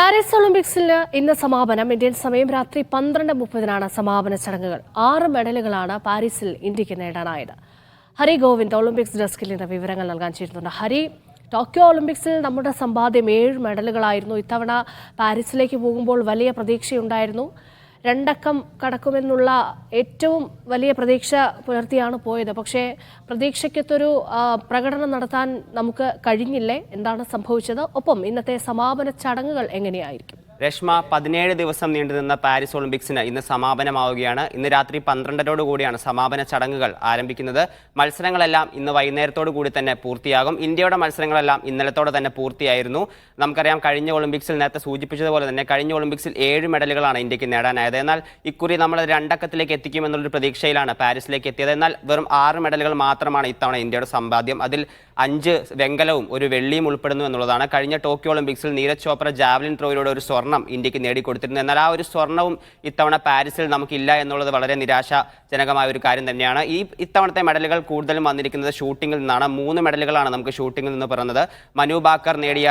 Paris ഒളിമ്പിക്സിൽ ഇന്ന് സമാപനം. ഇന്ത്യൻ സമയം രാത്രി പന്ത്രണ്ട് മുപ്പതിനാണ് സമാപന ചടങ്ങുകൾ. ആറ് മെഡലുകളാണ് പാരീസിൽ ഇന്ത്യയ്ക്ക് നേടാനായത്. ഹരി ഗോവിന്ദ് ഒളിമ്പിക്സ് ഡെസ്കിൽ നിന്ന് വിവരങ്ങൾ നൽകാൻ ചേരുന്നുണ്ട് ഹരി ടോക്കിയോ ഒളിമ്പിക്സിൽ നമ്മുടെ സമ്പാദ്യം ഏഴ് മെഡലുകളായിരുന്നു. ഇത്തവണ പാരീസിലേക്ക് പോകുമ്പോൾ വലിയ പ്രതീക്ഷയുണ്ടായിരുന്നു. രണ്ടക്കം കടക്കുമെന്നുള്ള ഏറ്റവും വലിയ പ്രതീക്ഷ പുലർത്തിയാണ് പോയത്. പക്ഷേ പ്രതീക്ഷയ്ക്കത്തൊരു പ്രകടനം നടത്താൻ നമുക്ക് കഴിഞ്ഞില്ലേ? എന്താണ് സംഭവിച്ചത്? ഒപ്പം ഇന്നത്തെ സമാപന ചടങ്ങുകൾ എങ്ങനെയായിരിക്കും? രശ്മ പതിനേഴ് ദിവസം നീണ്ടുനിന്ന പാരീസ് ഒളിമ്പിക്സിന് ഇന്ന് സമാപനമാവുകയാണ്. ഇന്ന് രാത്രി പന്ത്രണ്ടരോട് കൂടിയാണ് സമാപന ചടങ്ങുകൾ ആരംഭിക്കുന്നത്. മത്സരങ്ങളെല്ലാം ഇന്ന് വൈകുന്നേരത്തോടു കൂടി തന്നെ പൂർത്തിയാകും. ഇന്ത്യയുടെ മത്സരങ്ങളെല്ലാം ഇന്നലത്തോടെ തന്നെ പൂർത്തിയായിരുന്നു. നമുക്കറിയാം കഴിഞ്ഞ ഒളിമ്പിക്സിൽ നേരത്തെ സൂചിപ്പിച്ചതുപോലെ തന്നെ കഴിഞ്ഞ ഒളിമ്പിക്സിൽ ഏഴ് മെഡലുകളാണ് ഇന്ത്യയ്ക്ക് നേടാനായത്. എന്നാൽ ഇക്കുറി നമ്മൾ രണ്ടക്കത്തിലേക്ക് എത്തിക്കുമെന്നുള്ളൊരു പ്രതീക്ഷയിലാണ് പാരീസിലേക്ക് എത്തിയത്. എന്നാൽ വെറും ആറ് മെഡലുകൾ മാത്രമാണ് ഇത്തവണ ഇന്ത്യയുടെ സമ്പാദ്യം. അതിൽ അഞ്ച് വെങ്കലവും ഒരു വെള്ളിയും ഉൾപ്പെടുന്നു എന്നുള്ളതാണ്. കഴിഞ്ഞ ടോക്കിയോ ഒളിമ്പിക്സിൽ നീരജ് ചോപ്ര ജാവലിൻ ത്രോയിലൂടെ ഒരു സ്വർണം ഇന്ത്യയ്ക്ക് നേടിക്കൊടുത്തിരുന്നു എന്നാൽ ആ ഒരു സ്വർണവും ഇത്തവണ പാരീസിൽ നമുക്കില്ല എന്നുള്ളത് വളരെ നിരാശാജനകമായ ഒരു കാര്യം തന്നെയാണ്. ഈ ഇത്തവണത്തെ മെഡലുകൾ കൂടുതലും വന്നിരിക്കുന്നത് ഷൂട്ടിങ്ങിൽ നിന്നാണ്. മൂന്ന് മെഡലുകളാണ് നമുക്ക് ഷൂട്ടിങ്ങിൽ നിന്ന് പറഞ്ഞത് മനു ബാക്കർ നേടിയ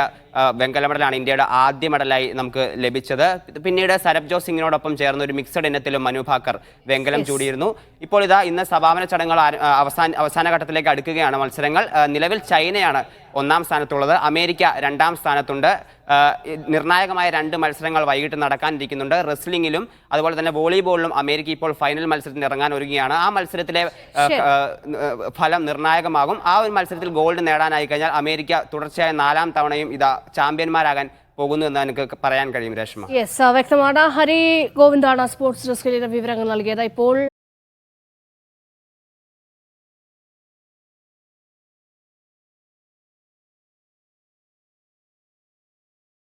വെങ്കല മെഡലാണ് ഇന്ത്യയുടെ ആദ്യ മെഡലായി നമുക്ക് ലഭിച്ചത്. പിന്നീട് സരബ്ജോത് സിംഗിനോടൊപ്പം ചേർന്ന ഒരു മിക്സഡ് ഇനത്തിലും മനു ഭാക്കർ വെങ്കലം ചൂടിയിരുന്നു. ഇപ്പോൾ ഇതാ ഇന്ന് സമാപന ചടങ്ങുകൾ അവസാന അവസാന ഘട്ടത്തിലേക്ക് അടുക്കുകയാണ് മത്സരങ്ങൾ. നിലവിൽ ചൈനയാണ് ഒന്നാം സ്ഥാനത്തുള്ളത്. അമേരിക്ക രണ്ടാം സ്ഥാനത്തുണ്ട്. നിർണായകമായ രണ്ട് മത്സരങ്ങൾ വൈകിട്ട് നടക്കാനിരിക്കുന്നുണ്ട്. റെസ്ലിംഗിലും അതുപോലെ തന്നെ വോളിബോളിലും അമേരിക്ക ഇപ്പോൾ ഫൈനൽ മത്സരത്തിന് ഇറങ്ങാൻ ഒരുങ്ങുകയാണ്. ആ മത്സരത്തിലെ ഫലം നിർണായകമാകും. ആ ഒരു മത്സരത്തിൽ ഗോൾഡ് നേടാനായി കഴിഞ്ഞാൽ അമേരിക്ക തുടർച്ചയായ നാലാം തവണയും ഇതാ ചാമ്പ്യന്മാരാകാൻ പോകുന്നു എന്ന് എനിക്ക് പറയാൻ കഴിയും രേഷ്മ. യെസ് വ്യക്തമാണ്. ഹരി ഗോവിന്ദാണ് സ്പോർട്സ് ഡെസ്കിലെ വിവരങ്ങൾ നൽകിയത്. ഇപ്പോൾ